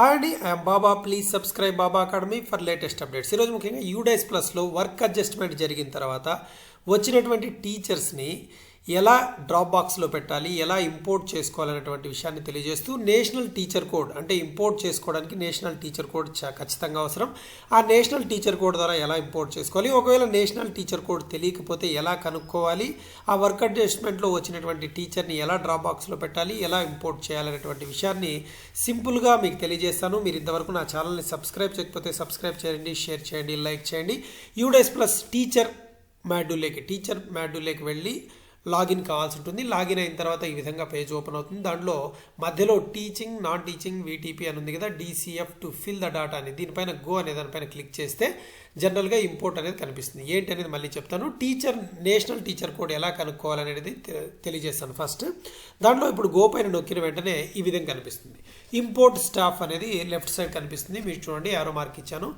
Hi I'm Baba. Please subscribe Baba academy for latest updates. ఈరోజు ముఖ్యంగా UDISE ప్లస్లో work adjustment జరిగిన తర్వాత వచ్చినటువంటి టీచర్స్ని ఎలా డ్రాప్ బాక్స్లో పెట్టాలి ఎలా ఇంపోర్ట్ చేసుకోవాలనేటువంటి విషయాన్ని తెలియజేస్తూ నేషనల్ టీచర్ కోడ్ అంటే ఇంపోర్ట్ చేసుకోవడానికి నేషనల్ టీచర్ కోడ్ ఖచ్చితంగా అవసరం. ఆ నేషనల్ టీచర్ కోడ్ ద్వారా ఎలా ఇంపోర్ట్ చేసుకోవాలి ఒకవేళ నేషనల్ టీచర్ కోడ్ తెలియకపోతే ఎలా కనుక్కోవాలి ఆ వర్క్ అడ్జస్ట్మెంట్లో వచ్చినటువంటి టీచర్ని ఎలా డ్రాప్ బాక్స్లో పెట్టాలి ఎలా ఇంపోర్ట్ చేయాలనేటువంటి విషయాన్ని సింపుల్గా మీకు తెలియజేస్తాను. మీరు ఇంతవరకు నా ఛానల్ని సబ్స్క్రైబ్ చేయకపోతే సబ్స్క్రైబ్ చేయండి షేర్ చేయండి లైక్ చేయండి. యూడైస్ ప్లస్ టీచర్ మాడ్యూల్లోకి టీచర్ మాడ్యూల్లోకి వెళ్ళి లాగిన్ కావాల్సి ఉంటుంది. లాగిన్ అయిన తర్వాత ఈ విధంగా పేజ్ ఓపెన్ అవుతుంది. దాంట్లో మధ్యలో టీచింగ్ నాన్ టీచింగ్ వీటీపీ అని ఉంది కదా DCF to fill the data అని. దీనిపైన గో అనే దానిపైన క్లిక్ చేస్తే జనరల్గా ఇంపోర్ట్ అనేది కనిపిస్తుంది. ఏంటి అనేది మళ్ళీ చెప్తాను. టీచర్ నేషనల్ టీచర్ కోడ్ ఎలా కనుక్కోవాలనేది తె- తెలియజేస్తాను ఫస్ట్. దాంట్లో ఇప్పుడు గో పైన నొక్కిన వెంటనే ఈ విధంగా కనిపిస్తుంది. ఇంపోర్ట్ స్టాఫ్ అనేది లెఫ్ట్ సైడ్ కనిపిస్తుంది. మీరు చూడండి ఆరో మార్క్ ఇచ్చాను.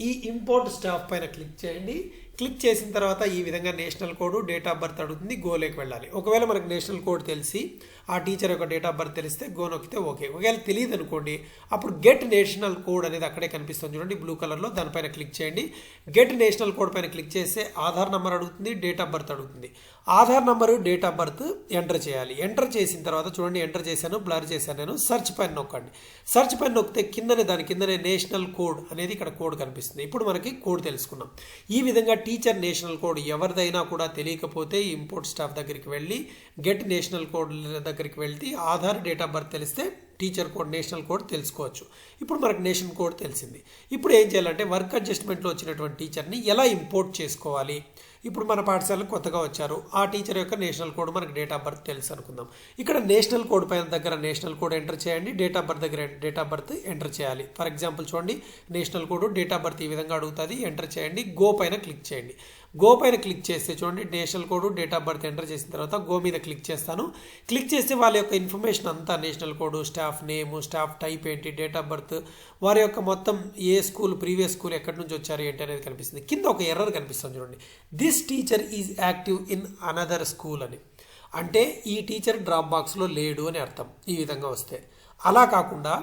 ఈ ఇంపోర్ట్ స్టాఫ్ పైన క్లిక్ చేయండి. క్లిక్ చేసిన తర్వాత ఈ విధంగా national code date of birth అడుగుతుంది గోలోకి వెళ్ళాలి. ఒకవేళ మనకు నేషనల్ కోడ్ తెలిసి ఆ టీచర్ యొక్క డేట్ ఆఫ్ బర్త్ తెలిస్తే గో నొక్కితే ఓకే. ఒకవేళ తెలియదు అనుకోండి అప్పుడు గెట్ నేషనల్ కోడ్ అనేది అక్కడే కనిపిస్తుంది చూడండి బ్లూ కలర్లో దానిపైన క్లిక్ చేయండి. గెట్ నేషనల్ కోడ్ పైన క్లిక్ చేస్తే ఆధార్ నెంబర్ అడుగుతుంది డేట్ ఆఫ్ బర్త్ అడుగుతుంది. Aadhaar number date of birth enter చేయాలి. ఎంటర్ చేసిన తర్వాత చూడండి ఎంటర్ చేశాను బ్లర్ చేశాను నేను సెర్చ్ పైన నొక్కండి. సెర్చ్ పైన నొక్కితే కిందనే దాని కిందనే నేషనల్ కోడ్ అనేది ఇక్కడ కోడ్ కనిపిస్తుంది. ఇప్పుడు మనకి కోడ్ తెలుసుకున్నాం ఈ విధంగా టీచర్ నేషనల్ కోడ్ ఎవరిదైనా కూడా తెలియకపోతే ఇంపోర్ట్ స్టాఫ్ దగ్గరికి వెళ్ళి గెట్ నేషనల్ కోడ్ దగ్గరికి వెళ్తే ఆధార్ డేట్ ఆఫ్ బర్త్ తెలిస్తే టీచర్ కోడ్ నేషనల్ కోడ్ తెలుసుకోవచ్చు. ఇప్పుడు మనకు నేషనల్ కోడ్ తెలిసింది. ఇప్పుడు ఏం చేయాలంటే వర్క్ అడ్జస్ట్మెంట్లో వచ్చినటువంటి టీచర్ని ఎలా ఇంపోర్ట్ చేసుకోవాలి? ఇప్పుడు మన పాఠశాలకు కొత్తగా వచ్చారు. ఆ టీచర్ యొక్క నేషనల్ కోడ్ మనకి డేట్ ఆఫ్ బర్త్ తెలుసు అనుకుందాం. ఇక్కడ నేషనల్ కోడ్ పైన దగ్గర నేషనల్ కోడ్ ఎంటర్ చేయండి. డేట్ ఆఫ్ బర్త్ దగ్గర డేట్ ఆఫ్ బర్త్ ఎంటర్ చేయాలి. ఫర్ ఎగ్జాంపుల్ చూడండి national code date of birth ఈ విధంగా అడుగుతుంది. ఎంటర్ చేయండి. గో పైన క్లిక్ చేయండి. గో పైన క్లిక్ చేస్తే చూడండి national code date of birth enter చేసిన తర్వాత గో మీద క్లిక్ చేస్తాను. క్లిక్ చేస్తే వాళ్ళ యొక్క ఇన్ఫర్మేషన్ అంతా national code staff name staff type ఏంటి డేట్ ఆఫ్ బర్త్ వారి యొక్క మొత్తం ఏ స్కూల్ ప్రీవియస్ స్కూల్ ఎక్కడి నుంచి వచ్చారు ఏంటి అనేది కనిపిస్తుంది. కింద ఒక ఎర్రర్ కనిపిస్తుంది చూడండి. This teacher is active in another school అని. అంటే ఈ టీచర్ డ్రాప్ బాక్స్లో లేడు అని అర్థం. ఈ విధంగా వస్తే. అలా కాకుండా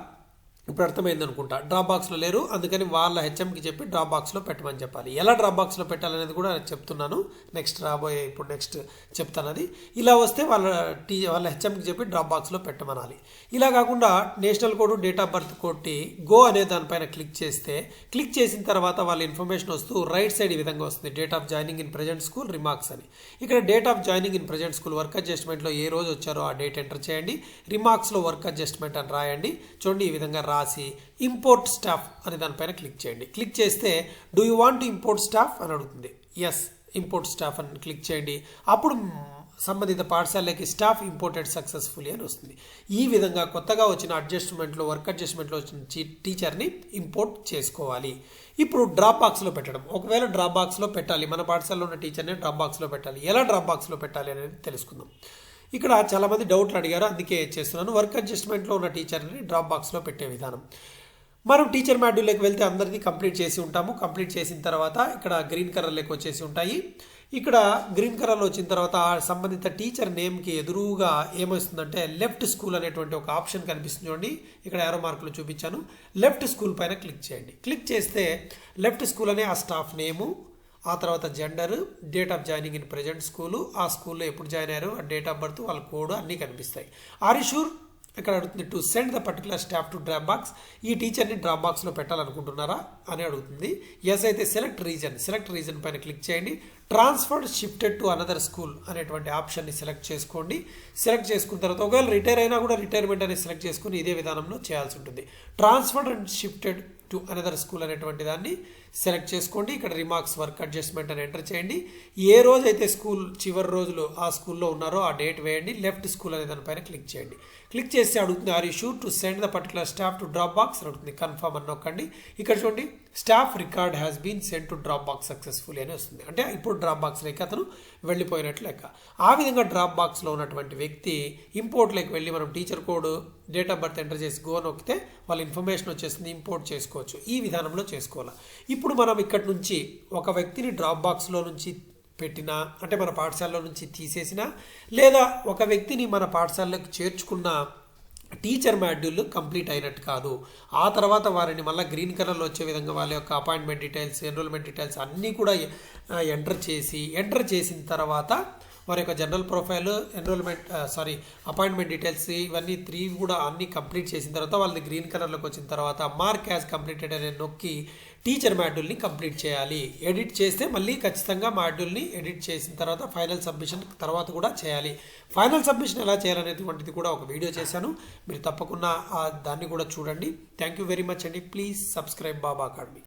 ఇప్పుడు అర్థమైంది అనుకుంటా. డ్రాప్ బాక్స్లో లేరు అందుకని వాళ్ళ హెచ్ఎంకి చెప్పి డ్రాప్ బాక్స్లో పెట్టమని చెప్పాలి. ఎలా డ్రాప్ బాక్స్లో పెట్టాలనేది కూడా చెప్తున్నాను. నెక్స్ట్ రాబోయే ఇప్పుడు నెక్స్ట్ చెప్తాను అది ఇలా వస్తే వాళ్ళ టీ వాళ్ళ హెచ్ఎంకి చెప్పి డ్రాప్ బాక్స్లో పెట్టమనాలి. ఇలా కాకుండా national code date of birth కొట్టి గో అనే దానిపైన క్లిక్ చేస్తే క్లిక్ చేసిన తర్వాత వాళ్ళ ఇన్ఫర్మేషన్ వస్తూ రైట్ సైడ్ ఈ విధంగా వస్తుంది. Date of joining in present school remarks అని. ఇక్కడ date of joining in present school work అడ్జస్ట్మెంట్లో ఏ రోజు వచ్చారో ఆ డేట్ ఎంటర్ చేయండి. రిమార్క్స్లో వర్క్ అడ్జస్ట్మెంట్ అని రాయండి. చూడండి ఈ విధంగా రాసి ఇంపోర్ట్ స్టాఫ్ అనే దానిపైన క్లిక్ చేయండి. క్లిక్ చేస్తే do you want import staff అని అడుగుతుంది. ఎస్ ఇంపోర్ట్ స్టాఫ్ అని క్లిక్ చేయండి. అప్పుడు సంబంధిత పాఠశాలకి స్టాఫ్ ఇంపోర్టెడ్ సక్సెస్ఫుల్లీ అని వస్తుంది. ఈ విధంగా కొత్తగా వచ్చిన అడ్జస్ట్మెంట్లో వర్క్ అడ్జస్ట్మెంట్లో వచ్చిన టీచర్ని ఇంపోర్ట్ చేసుకోవాలి. ఇప్పుడు డ్రాప్ బాక్స్లో పెట్టడం. ఒకవేళ డ్రాప్ బాక్స్లో పెట్టాలి మన పాఠశాలలో ఉన్న టీచర్ని డ్రాప్ బాక్స్లో పెట్టాలి. ఎలా డ్రాప్ బాక్స్లో పెట్టాలి అనేది తెలుసుకుందాం. ఇక్కడ చాలామంది డౌట్లు అడిగారు. అందుకే చేస్తున్నాను. వర్క్ అడ్జస్ట్మెంట్లో ఉన్న టీచర్ని డ్రాప్ బాక్స్లో పెట్టే విధానం. మనం టీచర్ మాడ్యూల్లోకి వెళ్తే అందరిది కంప్లీట్ చేసి ఉంటాము. కంప్లీట్ చేసిన తర్వాత ఇక్కడ గ్రీన్ కలర్లోకి వచ్చేసి ఉంటాయి. ఇక్కడ గ్రీన్ కలర్లో వచ్చిన తర్వాత ఆ సంబంధిత టీచర్ నేమ్కి ఎదురుగా ఏమొస్తుందంటే లెఫ్ట్ స్కూల్ అనేటువంటి ఒక ఆప్షన్ కనిపిస్తుంది చూడండి. ఇక్కడ ఎరో మార్కులు చూపించాను. లెఫ్ట్ స్కూల్ పైన క్లిక్ చేయండి. క్లిక్ చేస్తే లెఫ్ట్ స్కూల్ అనే ఆ స్టాఫ్ నేము ఆ తర్వాత gender date of joining in present school ఆ స్కూల్లో ఎప్పుడు జాయిన్ అయ్యారు ఆ డేట్ ఆఫ్ బర్త్ వాళ్ళ కోడ్ అన్నీ కనిపిస్తాయి. ఆర్ షూర్ ఇక్కడ అడుగుతుంది to send the particular staff to drop box ఈ టీచర్ని డ్రాప్ బాక్స్లో పెట్టాలనుకుంటున్నారా? అని అడుగుతుంది. ఎస్ అయితే సెలెక్ట్ రీజన్ సెలెక్ట్ రీజన్ పైన క్లిక్ చేయండి. Transferred shifted to another school అనేటువంటి ఆప్షన్ని సెలెక్ట్ చేసుకోండి. సెలెక్ట్ చేసుకున్న తర్వాత ఒకవేళ రిటైర్ అయినా కూడా రిటైర్మెంట్ అనేది సెలెక్ట్ చేసుకుని ఇదే విధానంలో చేయాల్సి ఉంటుంది. Transferred and shifted to another school అనేటువంటి దాన్ని సెలెక్ట్ చేసుకోండి. ఇక్కడ రిమార్క్స్ వర్క్ అడ్జస్ట్మెంట్ అని ఎంటర్ చేయండి. ఏ రోజైతే స్కూల్ చివరి రోజులు ఆ స్కూల్లో ఉన్నారో ఆ డేట్ వేయండి. లెఫ్ట్ స్కూల్ అనే దానిపైన క్లిక్ చేయండి. క్లిక్ చేస్తే అడుగుతుంది are you sure to send the particular staff to drop box అడుగుతుంది. కన్ఫర్మ్ అని నొక్కండి. ఇక్కడ చూడండి staff record has been send to drop box successful అని వస్తుంది. అంటే ఇప్పుడు డ్రాప్ బాక్స్లోకి అతను వెళ్ళిపోయినట్లు లెక్క. ఆ విధంగా డ్రాప్ బాక్స్లో ఉన్నటువంటి వ్యక్తి ఇంపోర్ట్లోకి వెళ్ళి మనం teacher code date of birth enter చేసి గో నొక్కితే వాళ్ళ ఇన్ఫర్మేషన్ వచ్చేసింది ఇంపోర్ట్ చేసుకోవచ్చు. ఈ విధానంలో చేసుకోవాలి. ఇప్పుడు ఇప్పుడు మనం ఇక్కడ నుంచి ఒక వ్యక్తిని డ్రాప్ బాక్స్లో నుంచి పెట్టినా అంటే మన పాఠశాలలో నుంచి తీసేసినా లేదా ఒక వ్యక్తిని మన పాఠశాలలోకి చేర్చుకున్న టీచర్ మాడ్యూల్ కంప్లీట్ అయినట్టు కాదు. ఆ తర్వాత వారిని మళ్ళీ గ్రీన్ కలర్లో వచ్చే విధంగా వాళ్ళ యొక్క అపాయింట్మెంట్ డీటెయిల్స్ ఎన్రోల్మెంట్ డీటెయిల్స్ అన్నీ కూడా ఎంటర్ చేసి ఎంటర్ చేసిన తర్వాత వారి యొక్క general profile enrollment sorry appointment details ఇవన్నీ త్రీ కూడా అన్నీ కంప్లీట్ చేసిన తర్వాత వాళ్ళది గ్రీన్ కలర్లోకి వచ్చిన తర్వాత మార్క్ యాజ్ కంప్లీటెడ్ అనే నొక్కి టీచర్ మాడ్యూల్ని కంప్లీట్ చేయాలి. ఎడిట్ చేస్తే మళ్ళీ ఖచ్చితంగా మాడ్యూల్ని ఎడిట్ చేసిన తర్వాత ఫైనల్ సబ్మిషన్ తర్వాత కూడా చేయాలి. ఫైనల్ సబ్మిషన్ ఎలా చేయాలనేటువంటిది కూడా ఒక వీడియో చేశాను. మీరు తప్పకుండా దాన్ని కూడా చూడండి. థ్యాంక్ యూ వెరీ మచ్ అండి. Please subscribe Baba academy